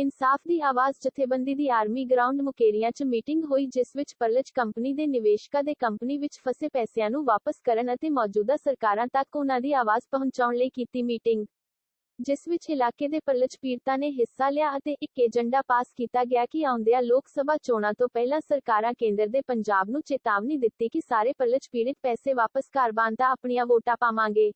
ਇਨਸਾਫ ਦੀ ਆਵਾਜ਼ ਜਥੇਬੰਦੀ ਦੀ ਆਰਮੀ ਗਰਾਊਂਡ ਮੁਕੇਰੀਆਂ 'ਚ ਮੀਟਿੰਗ ਹੋਈ, ਜਿਸ ਵਿੱਚ ਪਰਲਜ ਕੰਪਨੀ ਦੇ ਨਿਵੇਸ਼ਕਾਂ ਦੇ ਕੰਪਨੀ ਵਿੱਚ ਫਸੇ ਪੈਸਿਆਂ ਨੂੰ ਵਾਪਸ ਕਰਨ ਅਤੇ ਮੌਜੂਦਾ ਸਰਕਾਰਾਂ ਤੱਕ ਉਹਨਾਂ ਦੀ ਆਵਾਜ਼ ਪਹੁੰਚਾਉਣ ਲਈ ਕੀਤੀ ਮੀਟਿੰਗ, ਜਿਸ ਵਿੱਚ ਇਲਾਕੇ ਦੇ ਪਰਲਜ ਪੀੜਤਾਂ ਨੇ ਹਿੱਸਾ ਲਿਆ ਅਤੇ ਇੱਕ ਏਜੰਡਾ ਪਾਸ ਕੀਤਾ ਗਿਆ ਕਿ ਆਉਂਦਿਆਂ ਲੋਕ ਸਭਾ ਚੋਣਾਂ ਤੋਂ ਪਹਿਲਾਂ ਸਰਕਾਰਾਂ ਕੇਂਦਰ ਦੇ ਪੰਜਾਬ ਨੂੰ ਚੇਤਾਵਨੀ ਦਿੱਤੀ ਕਿ ਸਾਰੇ ਪਰਲਜ ਪੀੜਤ ਪੈਸੇ ਵਾਪਸ ਘਰ ਤਾਂ ਆਪਣੀਆਂ ਵੋਟਾਂ ਪਾਵਾਂਗੇ।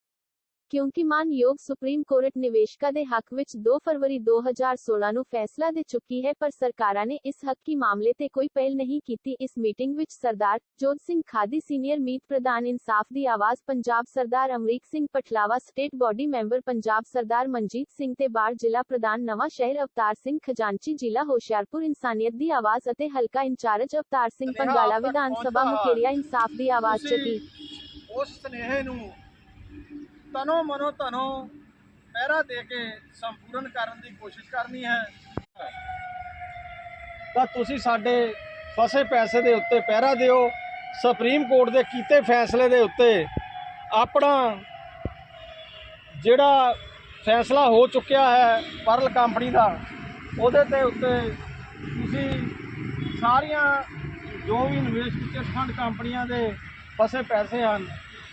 ਕਿਉਂਕਿ ਮਾਨਯੋਗ ਸੁਪਰੀਮ ਕੋਰਟ ਨਿਵੇਸ਼ਕਾਂ ਦੇ ਹੱਕ ਵਿੱਚ 2 ਫਰਵਰੀ 2016 ਨੂੰ ਫੈਸਲਾ ਦੇ ਚੁੱਕੀ ਹੈ ਪਰ ਸਰਕਾਰਾਂ ਨੇ ਇਸ ਹੱਕੀ ਮਾਮਲੇ ਤੇ ਕੋਈ ਪਹਿਲ ਨਹੀਂ ਕੀਤੀ। ਇਸ ਮੀਟਿੰਗ ਵਿੱਚ ਸਰਦਾਰ ਜੋਤ ਸਿੰਘ ਖਾਦੀ ਸੀਨੀਅਰ ਮੀਤ ਪ੍ਰਧਾਨ ਇਨਸਾਫ ਦੀ ਆਵਾਜ਼ Punjab Sardar Amrik Singh Pathlawa state body member Punjab Sardar Manjit Singh ਤੇ ਬਾੜ ਜ਼ਿਲ੍ਹਾ ਪ੍ਰਧਾਨ ਨਵਾਂ ਸ਼ਹਿਰ ਅਵਤਾਰ ਸਿੰਘ ਖਜ਼ਾਨਚੀ ਜ਼ਿਲ੍ਹਾ ਹੋਸ਼ਿਆਰਪੁਰ ਇਨਸਾਨੀਅਤ ਦੀ ਆਵਾਜ਼ ਅਤੇ ਹਲਕਾ ਇੰਚਾਰਜ ਅਵਤਾਰ ਸਿੰਘ ਪੰਗਾਲਾ ਵਿਧਾਨ ਸਭਾ ਮੁਕੇਰੀਆ ਇਨਸਾਫ ਦੀ ਆਵਾਜ਼ ਚੱਕੀ। ਉਸ ਸਨੇਹ ਨੂੰ ਤਨੋ ਮਨੋ ਧਨੋ ਪਹਿਰਾ ਦੇ ਕੇ ਸੰਪੂਰਨ ਕਰਨ ਦੀ ਕੋਸ਼ਿਸ਼ ਕਰਨੀ ਹੈ। ਤਾਂ ਤੁਸੀਂ ਸਾਡੇ ਫਸੇ ਪੈਸੇ ਦੇ ਉੱਤੇ ਪਹਿਰਾ ਦਿਓ, ਸੁਪਰੀਮ ਕੋਰਟ ਦੇ ਕੀਤੇ ਫੈਸਲੇ ਦੇ ਉੱਤੇ ਆਪਣਾ ਜਿਹੜਾ ਫੈਸਲਾ ਹੋ ਚੁੱਕਿਆ ਹੈ ਪਰਲ ਕੰਪਨੀ ਦਾ, ਉਹਦੇ ਤੇ ਉੱਤੇ ਤੁਸੀਂ ਸਾਰੀਆਂ ਜੋ ਵੀ ਨਿਵੇਸ਼ ਫੰਡ ਕੰਪਨੀਆਂ ਦੇ ਫਸੇ ਪੈਸੇ ਹਨ।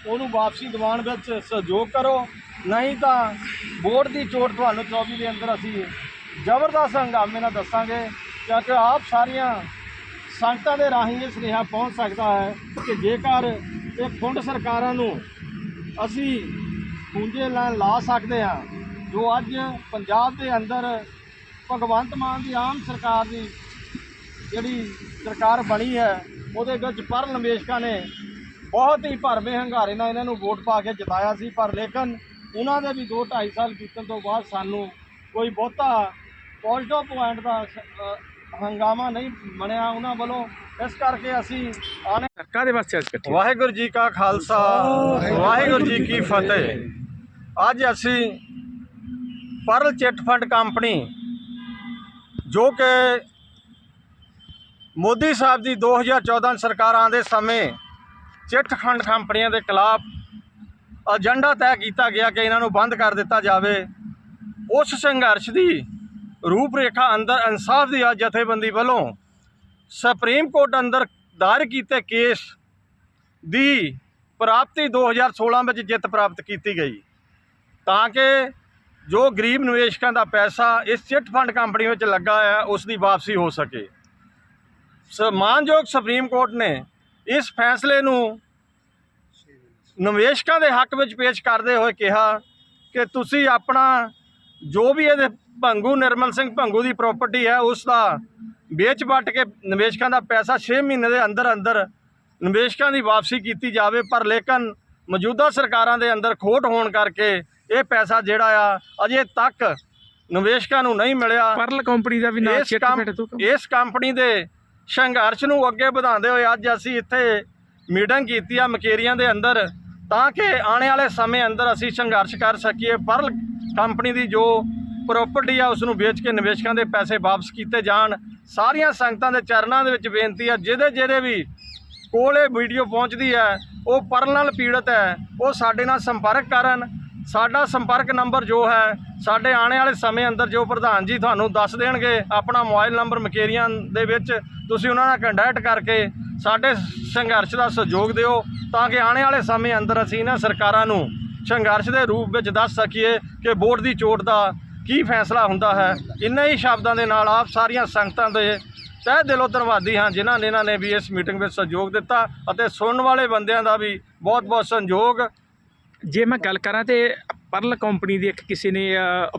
ਉਹਨੂੰ ਵਾਪਸੀ ਦਿਵਾਉਣ ਵਿੱਚ ਸਹਿਯੋਗ ਕਰੋ। ਨਹੀਂ ਤਾਂ ਬੋਰਡ ਦੀ ਚੋਟ ਤੁਹਾਨੂੰ 24 ਦੇ ਅੰਦਰ ਅਸੀਂ ਜ਼ਬਰਦਸਤ ਹੰਗਾਮੇ ਨਾਲ ਦੱਸਾਂਗੇ, ਕਿਉਂਕਿ ਆਪ ਸਾਰੀਆਂ ਸੰਗਤਾਂ ਦੇ ਰਾਹੀਂ ਇਹ ਸੁਨੇਹਾ ਪਹੁੰਚ ਸਕਦਾ ਹੈ ਕਿ ਜੇਕਰ ਇਹ ਫੁੰਡ ਸਰਕਾਰਾਂ ਨੂੰ ਅਸੀਂ ਪੂੰਜੇ ਨਾਲ ਲਾ ਸਕਦੇ ਹਾਂ, ਜੋ ਅੱਜ ਪੰਜਾਬ ਦੇ ਅੰਦਰ ਭਗਵੰਤ ਮਾਨ ਦੀ ਆਮ ਸਰਕਾਰ ਦੀ ਜਿਹੜੀ ਸਰਕਾਰ ਬਣੀ ਹੈ, ਉਹਦੇ ਵਿੱਚ ਪਰ ਨਿਵੇਸ਼ਕਾਂ ਨੇ ਬਹੁਤ ਹੀ ਭਰਵੇਂ ਹੰਗਾਰੇ ਨਾਲ ਇਹਨਾਂ ਨੂੰ ਵੋਟ ਪਾ ਕੇ ਜਿਤਾਇਆ ਸੀ ਪਰ ਲੇਕਿਨ ਉਹਨਾਂ ਦੇ ਵੀ 2 2.5 ਸਾਲ ਬੀਤਣ ਤੋਂ ਬਾਅਦ ਸਾਨੂੰ ਕੋਈ ਬਹੁਤਾ ਪੋਜ਼ਿਟਿਵ ਪੁਆਇੰਟ ਦਾ ਹੰਗਾਮਾ ਨਹੀਂ ਬਣਿਆ ਉਹਨਾਂ ਵੱਲੋਂ। ਇਸ ਕਰਕੇ ਅਸੀਂ ਆਣੇ ਕਾਦੇ ਵਾਸਤੇ ਅੱਜ ਇਕੱਠੇ? ਵਾਹਿਗੁਰੂ ਜੀ ਕਾ ਖਾਲਸਾ ਵਾਹਿਗੁਰੂ ਜੀ ਕੀ ਫਤਿਹ। ਅੱਜ ਅਸੀਂ ਪਰਲ ਚਿੱਟ ਫੰਡ ਕੰਪਨੀ ਜੋ ਕਿ ਮੋਦੀ ਸਾਹਿਬ ਦੀ 2014 ਸਰਕਾਰਾਂ ਦੇ ਸਮੇਂ ਚਿੱਟ ਫੰਡ ਕੰਪਨੀਆਂ ਦੇ ਖਿਲਾਫ ਏਜੰਡਾ ਤੈਅ ਕੀਤਾ ਗਿਆ ਕਿ ਇਹਨਾਂ ਨੂੰ ਬੰਦ ਕਰ ਦਿੱਤਾ ਜਾਵੇ। ਉਸ ਸੰਘਰਸ਼ ਦੀ ਰੂਪਰੇਖਾ ਅੰਦਰ ਇਨਸਾਫ ਦੀ ਜਥੇਬੰਦੀ ਵੱਲੋਂ ਸੁਪਰੀਮ ਕੋਰਟ ਅੰਦਰ ਦਾਇਰ ਕੀਤੇ ਕੇਸ ਦੀ ਪ੍ਰਾਪਤੀ 2016 ਵਿੱਚ ਜਿੱਤ ਪ੍ਰਾਪਤ ਕੀਤੀ ਗਈ। ਤਾਂ ਕਿ ਜੋ ਗਰੀਬ ਨਿਵੇਸ਼ਕਾਂ ਦਾ ਪੈਸਾ ਇਸ ਚਿੱਟ ਫੰਡ ਕੰਪਨੀ ਵਿੱਚ ਲੱਗਾ ਹੈ ਉਸ ਦੀ ਵਾਪਸੀ ਹੋ ਸਕੇ। ਸ- ਮਾਨਯੋਗ ਸੁਪਰੀਮ ਕੋਰਟ ਨੇ ਇਸ ਫੈਸਲੇ ਨੂੰ ਨਿਵੇਸ਼ਕਾਂ ਦੇ ਹੱਕ ਵਿੱਚ ਪੇਸ਼ ਕਰਦੇ ਹੋਏ ਕਿਹਾ ਕਿ ਤੁਸੀਂ ਆਪਣਾ ਜੋ ਵੀ ਇਹਦੇ ਭੰਗੂ ਨਿਰਮਲ ਸਿੰਘ ਭੰਗੂ ਦੀ ਪ੍ਰਾਪਰਟੀ ਹੈ ਉਸ ਦਾ ਵੇਚ ਵੱਟ ਕੇ ਨਿਵੇਸ਼ਕਾਂ ਦਾ ਪੈਸਾ 6 ਮਹੀਨੇ ਦੇ ਅੰਦਰ ਅੰਦਰ ਨਿਵੇਸ਼ਕਾਂ ਦੀ ਵਾਪਸੀ ਕੀਤੀ ਜਾਵੇ ਪਰ ਲੇਕਿਨ ਮੌਜੂਦਾ ਸਰਕਾਰਾਂ ਦੇ ਅੰਦਰ ਖੋਟ ਹੋਣ ਕਰਕੇ ਇਹ ਪੈਸਾ ਜਿਹੜਾ ਆ ਅਜੇ ਤੱਕ ਨਿਵੇਸ਼ਕਾਂ ਨੂੰ ਨਹੀਂ ਮਿਲਿਆ। ਪਰਲ ਕੰਪਨੀ ਦਾ ਵੀ ਨਾਮ ਇਸ ਕੰਪਨੀ ਦੇ ਸੰਘਰਸ਼ ਨੂੰ ਅੱਗੇ ਵਧਾਉਂਦੇ ਹੋਏ ਅੱਜ ਅਸੀਂ ਇੱਥੇ ਮੀਟਿੰਗ ਕੀਤੀ ਆ ਮਕੇਰੀਆਂ ਦੇ ਅੰਦਰ, ਤਾਂ ਕਿ ਆਉਣ ਵਾਲੇ ਸਮੇਂ ਅੰਦਰ ਅਸੀਂ ਸੰਘਰਸ਼ ਕਰ ਸਕੀਏ ਪਰਲ ਕੰਪਨੀ ਦੀ ਜੋ ਪ੍ਰਾਪਰਟੀ ਆ ਉਸ ਨੂੰ ਵੇਚ ਕੇ ਨਿਵੇਸ਼ਕਾਂ ਦੇ ਪੈਸੇ ਵਾਪਸ ਕੀਤੇ ਜਾਣ। ਸਾਰੀਆਂ ਸੰਗਤਾਂ ਦੇ ਚਰਨਾਂ ਦੇ ਵਿੱਚ ਬੇਨਤੀ ਆ, ਜਿਹਦੇ ਜਿਹਦੇ ਵੀ ਕੋਲ ਇਹ ਵੀਡੀਓ ਪਹੁੰਚਦੀ ਹੈ, ਉਹ ਪਰਲ ਨਾਲ ਪੀੜਤ ਹੈ, ਉਹ ਸਾਡੇ ਨਾਲ ਸੰਪਰਕ ਕਰਨ ਸਾਡਾ ਸੰਪਰਕ ਨੰਬਰ ਜੋ ਹੈ, ਸਾਡੇ ਆਉਣ ਵਾਲੇ ਸਮੇਂ ਅੰਦਰ ਜੋ ਪ੍ਰਧਾਨ ਜੀ ਤੁਹਾਨੂੰ ਦੱਸ ਦੇਣਗੇ, ਆਪਣਾ ਮੋਬਾਈਲ ਨੰਬਰ ਮਕੇਰੀਆਂ ਦੇ ਵਿੱਚ ਤੁਸੀਂ ਉਹਨਾਂ ਨਾਲ ਕੰਟੈਕਟ ਕਰਕੇ ਸਾਡੇ ਸੰਘਰਸ਼ ਦਾ ਸਹਿਯੋਗ ਦਿਓ ਤਾਂ ਕਿ ਆਉਣ ਵਾਲੇ ਸਮੇਂ ਅੰਦਰ ਅਸੀਂ ਇਹਨਾਂ ਸਰਕਾਰਾਂ ਨੂੰ ਸੰਘਰਸ਼ ਦੇ ਰੂਪ ਵਿੱਚ ਦੱਸ ਸਕੀਏ ਕਿ ਵੋਟ ਦੀ ਚੋਟ ਦਾ ਕੀ ਫੈਸਲਾ ਹੁੰਦਾ ਹੈ। ਇੰਨੇ ਹੀ ਸ਼ਬਦਾਂ ਦੇ ਨਾਲ ਆਪ ਸਾਰੀਆਂ ਸੰਗਤਾਂ ਦੇ ਤਹਿ ਦਿਲੋਂ ਧੰਨਵਾਦੀ ਹਾਂ, ਜਿਨ੍ਹਾਂ ਨੇ ਇਹਨਾਂ ਨੇ ਵੀ ਇਸ ਮੀਟਿੰਗ ਵਿੱਚ ਸਹਿਯੋਗ ਦਿੱਤਾ ਅਤੇ ਸੁਣਨ ਵਾਲੇ ਬੰਦਿਆਂ ਦਾ ਵੀ ਬਹੁਤ ਬਹੁਤ ਸੰਯੋਗ ਜੇ ਮੈਂ ਗੱਲ ਕਰਾਂ ਤੇ ਪਰਲ ਕੰਪਨੀ ਦੀ ਇੱਕ ਕਿਸੇ ਨੇ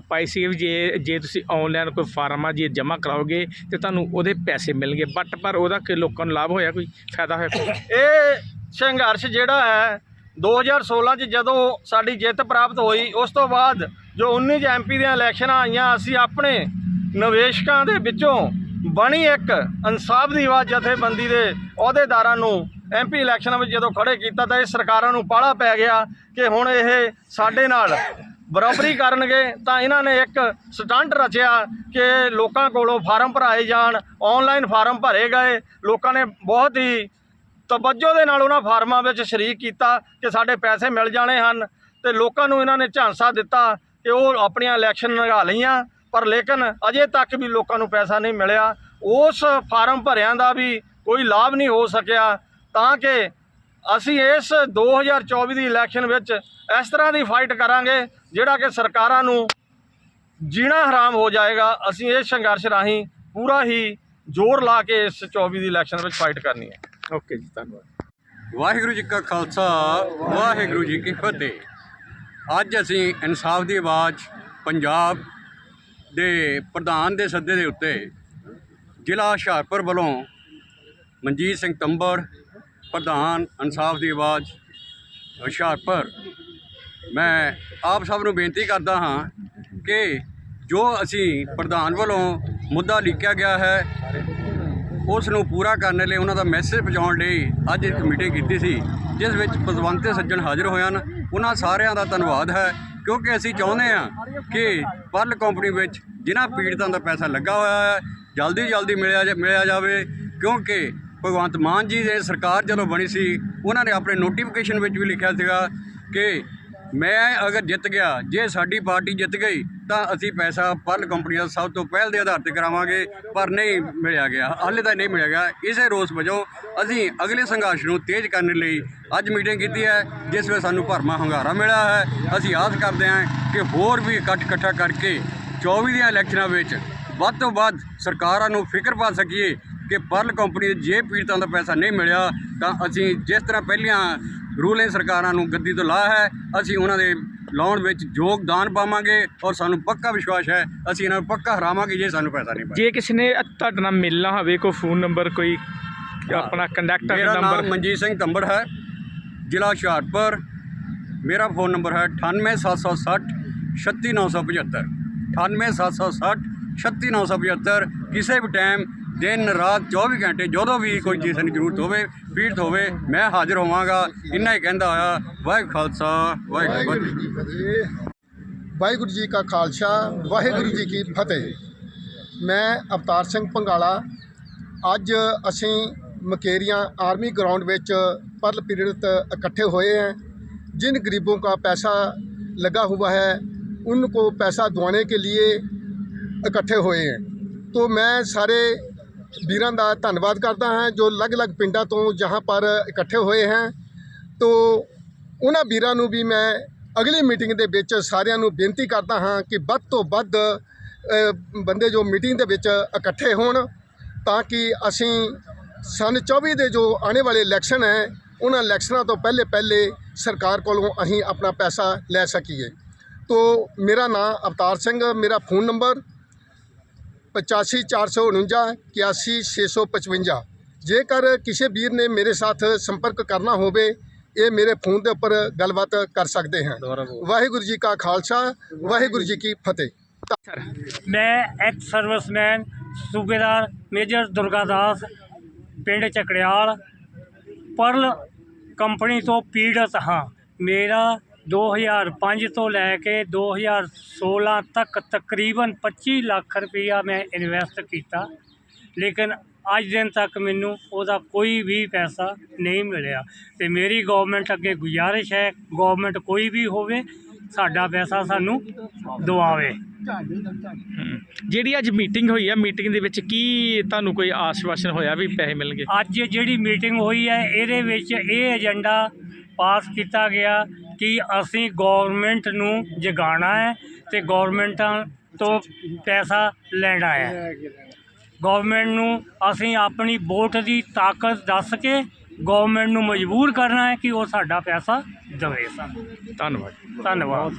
ਪਾਈ ਸੀ ਵੀ ਜੇ ਜੇ ਤੁਸੀਂ ਆਨਲਾਈਨ ਕੋਈ ਫਾਰਮ ਆ, ਜੇ ਜਮ੍ਹਾਂ ਕਰਾਓਗੇ ਤੇ ਤੁਹਾਨੂੰ ਉਹਦੇ ਪੈਸੇ ਮਿਲਣਗੇ ਬਟ ਪਰ ਉਹਦਾ ਕਿ ਲੋਕਾਂ ਨੂੰ ਲਾਭ ਹੋਇਆ ਕੋਈ? ਫਾਇਦਾ ਹੋਇਆ ਇਹ ਸੰਘਰਸ਼ ਜਿਹੜਾ ਹੈ 2016 ਚ ਜਦੋਂ ਸਾਡੀ ਜਿੱਤ ਪ੍ਰਾਪਤ ਹੋਈ, ਉਸ ਤੋਂ ਬਾਅਦ ਜੋ 19 ਚ ਐਮਪੀ ਦੀਆਂ ਇਲੈਕਸ਼ਨਾਂ ਆਈਆਂ, ਅਸੀਂ ਆਪਣੇ ਨਿਵੇਸ਼ਕਾਂ ਦੇ ਵਿੱਚੋਂ ਬਣੀ ਇੱਕ ਇਨਸਾਫ ਦੀ ਆਵਾਜ਼ ਜਥੇਬੰਦੀ ਦੇ ਅਹੁਦੇਦਾਰਾਂ ਨੂੰ ਐਮਪੀ ਇਲੈਕਸ਼ਨਾਂ ਵਿੱਚ ਜਦੋਂ ਖੜੇ ਕੀਤਾ ਤਾਂ ਇਹ ਸਰਕਾਰਾਂ ਨੂੰ ਪਾਲਾ ਪੈ ਗਿਆ ਕਿ ਹੁਣ ਇਹ ਸਾਡੇ ਨਾਲ ਬਰਾਬਰੀ ਕਰਨਗੇ ਤਾਂ ਇਹਨਾਂ ਨੇ ਇੱਕ ਸਟੰਟ ਰਚਿਆ ਕਿ ਲੋਕਾਂ ਕੋਲੋਂ ਫਾਰਮ ਭਰਾਏ ਜਾਣ ਆਨਲਾਈਨ ਫਾਰਮ ਭਰੇ ਗਏ। ਲੋਕਾਂ ਨੇ ਬਹੁਤ ਹੀ ਤਵੱਜੋ ਦੇ ਨਾਲ ਉਹਨਾਂ ਫਾਰਮਾਂ ਵਿੱਚ ਸ਼ਰੀਕ ਕੀਤਾ ਕਿ ਸਾਡੇ ਪੈਸੇ ਮਿਲ ਜਾਣੇ ਹਨ ਤੇ ਲੋਕਾਂ ਨੂੰ ਇਹਨਾਂ ਨੇ ਝਾਂਸਾ ਦਿੱਤਾ ਕਿ ਉਹ ਆਪਣੀਆਂ ਇਲੈਕਸ਼ਨ ਲਗਾ ਲਈਆਂ। ਪਰ ਲੇਕਿਨ ਅਜੇ ਤੱਕ ਵੀ ਲੋਕਾਂ ਨੂੰ ਪੈਸਾ ਨਹੀਂ ਮਿਲਿਆ। ਉਸ ਫਾਰਮ ਭਰਿਆਂ ਦਾ ਵੀ ਕੋਈ ਲਾਭ ਨਹੀਂ ਹੋ ਸਕਿਆ। ਤਾਂ ਕਿ ਅਸੀਂ ਇਸ 2024 ਦੀ ਇਲੈਕਸ਼ਨ ਵਿੱਚ ਇਸ ਤਰ੍ਹਾਂ ਦੀ ਫਾਈਟ ਕਰਾਂਗੇ ਜਿਹੜਾ ਕਿ ਸਰਕਾਰਾਂ ਨੂੰ ਜੀਣਾ ਹਰਾਮ ਹੋ ਜਾਏਗਾ। ਅਸੀਂ ਇਹ ਸੰਘਰਸ਼ ਰਾਹੀਂ ਪੂਰਾ ਹੀ ਜ਼ੋਰ ਲਾ ਕੇ ਇਸ 24 ਦੀ ਇਲੈਕਸ਼ਨ ਵਿੱਚ ਫਾਈਟ ਕਰਨੀ ਹੈ। ਓਕੇ ਜੀ ਧੰਨਵਾਦ। ਵਾਹਿਗੁਰੂ ਜੀ ਕਾ ਖਾਲਸਾ ਵਾਹਿਗੁਰੂ ਜੀ ਕੀ ਫਤਿਹ। ਅੱਜ ਅਸੀਂ ਇਨਸਾਫ ਦੀ ਆਵਾਜ਼ ਪੰਜਾਬ ਦੇ ਪ੍ਰਧਾਨ ਦੇ ਸੱਦੇ ਦੇ ਉੱਤੇ ਜ਼ਿਲ੍ਹਾ ਹੁਸ਼ਿਆਰਪੁਰ ਵੱਲੋਂ ਮਨਜੀਤ ਸਿੰਘ ਤੰਬੜ ਪ੍ਰਧਾਨ ਇਨਸਾਫ ਦੀ ਆਵਾਜ਼, ਹੁਸ਼ਿਆਰਪੁਰ। ਮੈਂ ਆਪ ਸਭ ਨੂੰ ਬੇਨਤੀ ਕਰਦਾ ਹਾਂ ਕਿ ਜੋ ਅਸੀਂ ਪ੍ਰਧਾਨ ਵੱਲੋਂ ਮੁੱਦਾ ਲਿਖਿਆ ਗਿਆ ਹੈ, ਉਸ ਨੂੰ ਪੂਰਾ ਕਰਨ ਲਈ ਉਹਨਾਂ ਦਾ ਮੈਸੇਜ ਪਹੁੰਚਾਉਣ ਲਈ ਅੱਜ ਇੱਕ ਮੀਟਿੰਗ ਕੀਤੀ ਸੀ, ਜਿਸ ਵਿੱਚ ਪਤਵੰਤੇ ਸੱਜਣ ਹਾਜ਼ਰ ਹੋਏ ਹਨ। ਉਹਨਾਂ ਸਾਰਿਆਂ ਦਾ ਧੰਨਵਾਦ ਹੈ, ਕਿਉਂਕਿ ਅਸੀਂ ਚਾਹੁੰਦੇ ਹਾਂ ਕਿ ਪਰਲ ਕੰਪਨੀ ਵਿੱਚ ਜਿਨ੍ਹਾਂ ਪੀੜਤਾਂ ਦਾ ਪੈਸਾ ਲੱਗਾ ਹੋਇਆ ਹੈ ਜਲਦੀ ਜਲਦੀ ਮਿਲਿਆ ਜਾ- ਮਿਲਿਆ ਜਾਵੇ, ਕਿਉਂਕਿ ਭਗਵੰਤ ਮਾਨ ਜੀ ਦੇ ਸਰਕਾਰ ਜਦੋਂ ਬਣੀ ਸੀ, ਉਹਨਾਂ ਨੇ ਆਪਣੇ ਨੋਟੀਫਿਕੇਸ਼ਨ ਵਿੱਚ ਵੀ ਲਿਖਿਆ ਸੀਗਾ ਕਿ ਮੈਂ ਅਗਰ ਜਿੱਤ ਗਿਆ, ਜੇ ਸਾਡੀ ਪਾਰਟੀ ਜਿੱਤ ਗਈ, ਤਾਂ ਅਸੀਂ ਪੈਸਾ ਪਰਲ ਕੰਪਨੀ ਦਾ ਸਭ ਤੋਂ ਪਹਿਲ ਦੇ ਆਧਾਰ ਤੇ ਕਰਾਵਾਂਗੇ, ਪਰ ਨਹੀਂ ਮਿਲਿਆ ਗਿਆ, ਹਾਲੇ ਤਾਂ ਨਹੀਂ ਮਿਲਿਆ ਗਿਆ। ਇਸੇ ਰੋਸ ਵਜੋਂ ਅਸੀਂ ਅਗਲੇ ਸੰਘਰਸ਼ ਨੂੰ ਤੇਜ਼ ਕਰਨ ਲਈ ਅੱਜ ਮੀਟਿੰਗ ਕੀਤੀ ਹੈ, ਜਿਸ ਵਿੱਚ ਸਾਨੂੰ ਭਰਮਾ ਹੰਗਾਰਾ ਮਿਲਿਆ ਹੈ। ਅਸੀਂ ਆਸ ਕਰਦੇ ਹਾਂ ਕਿ ਹੋਰ ਵੀ ਇਕੱਠ ਇਕੱਠਾ ਕਰਕੇ 24 ਦੀਆਂ ਇਲੈਕਸ਼ਨਾਂ ਵਿੱਚ ਵੱਧ ਤੋਂ ਵੱਧ ਸਰਕਾਰਾਂ ਨੂੰ ਫਿਕਰ ਪਾ ਸਕੀਏ ਕਿ ਪਰਲ ਕੰਪਨੀ ਦੇ ਜੇ ਪੀੜਤਾਂ ਦਾ ਪੈਸਾ ਨਹੀਂ ਮਿਲਿਆ ਤਾਂ ਅਸੀਂ ਜਿਸ ਤਰ੍ਹਾਂ ਪਹਿਲੀਆਂ ਰੂਲਿੰਗ ਸਰਕਾਰਾਂ ਨੂੰ ਗੱਦੀ ਤੋਂ ਲਾਹ ਹੈ ਅਸੀਂ ਉਹਨਾਂ ਦੇ ਲਾਉਣ ਵਿੱਚ ਯੋਗਦਾਨ ਪਾਵਾਂਗੇ ਔਰ ਸਾਨੂੰ ਪੱਕਾ ਵਿਸ਼ਵਾਸ ਹੈ ਅਸੀਂ ਇਹਨਾਂ ਨੂੰ ਪੱਕਾ ਹਰਾਵਾਂਗੇ ਜੇ ਸਾਨੂੰ ਪੈਸਾ ਨਹੀਂ ਮਿਲਿਆ ਜੇ ਕਿਸੇ ਨੇ ਤੁਹਾਡੇ ਨਾਲ ਮਿਲਣਾ ਹੋਵੇ ਕੋਈ ਫੋਨ ਨੰਬਰ ਕੋਈ ਆਪਣਾ ਕੰਟੈਕਟ ਮੇਰਾ ਨਾਮ ਨੰਬਰ ਮਨਜੀਤ ਸਿੰਘ ਤੰਬੜ ਹੈ ਜ਼ਿਲ੍ਹਾ ਹੁਸ਼ਿਆਰਪੁਰ। ਮੇਰਾ ਫੋਨ ਨੰਬਰ ਹੈ 98760 36975 98760 36975 ਕਿਸੇ ਵੀ ਟਾਈਮ ਦਿਨ ਰਾਤ 24 ਘੰਟੇ ਜਦੋਂ ਵੀ ਕੋਈ ਜੀਸਨ ਜ਼ਰੂਰਤ ਹੋਵੇ ਪੀੜਤ ਹੋਵੇ ਮੈਂ ਹਾਜ਼ਰ ਹੋਵਾਂਗਾ। ਇੰਨਾ ਹੀ ਕਹਿੰਦਾ ਆ ਵਾਹਿਗੁਰੂ ਖਾਲਸਾ ਵਾਹਿਗੁਰੂ ਜੀ ਕੀ ਫਤਿਹ। ਵਾਹਿਗੁਰੂ ਜੀ ਕਾ ਖਾਲਸਾ ਵਾਹਿਗੁਰੂ ਜੀ ਕੀ ਫਤਿਹ। ਮੈਂ ਅਵਤਾਰ ਸਿੰਘ ਪੰਗਾਲਾ। ਅੱਜ ਅਸੀਂ ਮਕੇਰੀਆਂ ਆਰਮੀ ਗਰਾਊਂਡ ਵਿੱਚ ਪਰਲ ਪੀੜਤ ਇਕੱਠੇ ਹੋਏ हैं जिन ਕਾ ਪੈਸਾ ਲੱਗਾ लगा ਹੈ ਉਨ ਕੋ ਪੈਸਾ दुआने ਕੇ लिए ਇਕੱਠੇ ਹੋਏ ਹੈ। तो ਮੈਂ ਸਾਰੇ ਵੀਰਾਂ ਦਾ ਧੰਨਵਾਦ ਕਰਦਾ ਹਾਂ ਜੋ ਅਲੱਗ-ਅਲੱਗ ਪਿੰਡਾਂ ਤੋਂ ਜਹਾਂ ਪਰ ਇਕੱਠੇ ਹੋਏ हैं ਤੋ ਉਹਨਾਂ ਵੀਰਾਂ ਨੂੰ ਵੀ ਮੈਂ ਅਗਲੀ ਮੀਟਿੰਗ ਦੇ ਵਿੱਚ ਸਾਰਿਆਂ ਨੂੰ ਬੇਨਤੀ ਕਰਦਾ ਹਾਂ ਕਿ ਵੱਧ ਤੋਂ ਵੱਧ ਬੰਦੇ ਜੋ ਮੀਟਿੰਗ ਦੇ ਵਿੱਚ ਇਕੱਠੇ ਹੋਣ ਤਾਂ ਕਿ ਅਸੀਂ ਸਨ 24 ਦੇ ਜੋ ਆਉਣੇ ਵਾਲੇ ਇਲੈਕਸ਼ਨ ਹੈ, ਉਹਨਾਂ ਇਲੈਕਸ਼ਨਾਂ ਤੋਂ ਪਹਿਲੇ ਪਹਿਲੇ ਸਰਕਾਰ ਕੋਲੋਂ ਅਸੀਂ ਆਪਣਾ ਪੈਸਾ ਲੈ ਸਕੀਏ। ਤੋ ਮੇਰਾ ਨਾਮ ਅਵਤਾਰ ਸਿੰਘ, ਮੇਰਾ ਫੋਨ ਨੰਬਰ 85449 81655 ਜੇਕਰ ਕਿਸੇ ਵੀਰ ਨੇ ਮੇਰੇ ਸਾਥ ਸੰਪਰਕ ਕਰਨਾ ਹੋਵੇ ਇਹ ਮੇਰੇ ਫੋਨ ਦੇ ਉੱਪਰ ਗੱਲਬਾਤ ਕਰ ਸਕਦੇ ਹਨ ਵਾਹਿਗੁਰੂ ਜੀ ਕਾ ਖਾਲਸਾ ਵਾਹਿਗੁਰੂ ਜੀ ਕੀ ਫਤਿਹ। ਮੈਂ ex serviceman Subedar major Durgadas ਪਿੰਡ ਚਕੜਿਆਲ ਪਰਲ ਕੰਪਨੀ ਤੋਂ ਪੀੜਤ ਹਾਂ। ਮੇਰਾ 2005 ਤੋਂ ਲੈ ਕੇ 2016 ਤੱਕ ਤਕਰੀਬਨ 25 ਲੱਖ ਰੁਪਈਆ ਮੈਂ ਇਨਵੈਸਟ ਕੀਤਾ। ਲੇਕਿਨ ਅੱਜ ਦਿਨ ਤੱਕ ਮੈਨੂੰ ਉਹਦਾ ਕੋਈ ਵੀ ਪੈਸਾ ਨਹੀਂ ਮਿਲਿਆ। ਤੇ ਮੇਰੀ ਗਵਰਨਮੈਂਟ ਅੱਗੇ ਗੁਜ਼ਾਰਿਸ਼ ਹੈ ਗਵਰਨਮੈਂਟ ਕੋਈ ਵੀ ਹੋਵੇ ਸਾਡਾ ਪੈਸਾ ਸਾਨੂੰ ਦਿਵਾਵੇ। ਜਿਹੜੀ ਅੱਜ ਮੀਟਿੰਗ ਹੋਈ ਆ ਮੀਟਿੰਗ ਦੇ ਵਿੱਚ ਕੀ ਤੁਹਾਨੂੰ ਕੋਈ ਆਸ਼ਵਾਸਨ ਹੋਇਆ ਵੀ ਪੈਸੇ ਮਿਲਣਗੇ? ਅੱਜ ਜਿਹੜੀ ਮੀਟਿੰਗ ਹੋਈ ਹੈ ਇਹਦੇ ਵਿੱਚ ਇਹ ਏਜੰਡਾ ਪਾਸ ਕੀਤਾ ਗਿਆ। ਕਿ ਅਸੀਂ ਗਵਰਨਮੈਂਟ ਨੂੰ ਜਗਾਉਣਾ ਹੈ ਤੇ ਗਵਰਨਮੈਂਟਾਂ ਤੋਂ ਪੈਸਾ ਲੈਣਾ ਹੈ। ਗਵਰਨਮੈਂਟ ਨੂੰ ਅਸੀਂ ਆਪਣੀ ਵੋਟ ਦੀ ਤਾਕਤ ਦੱਸ ਕੇ ਗਵਰਨਮੈਂਟ ਨੂੰ ਮਜਬੂਰ ਕਰਨਾ ਹੈ ਕਿ ਉਹ ਸਾਡਾ ਪੈਸਾ ਦੇਵੇ। ਸਾਨੂੰ ਧੰਨਵਾਦ। ਧੰਨਵਾਦ।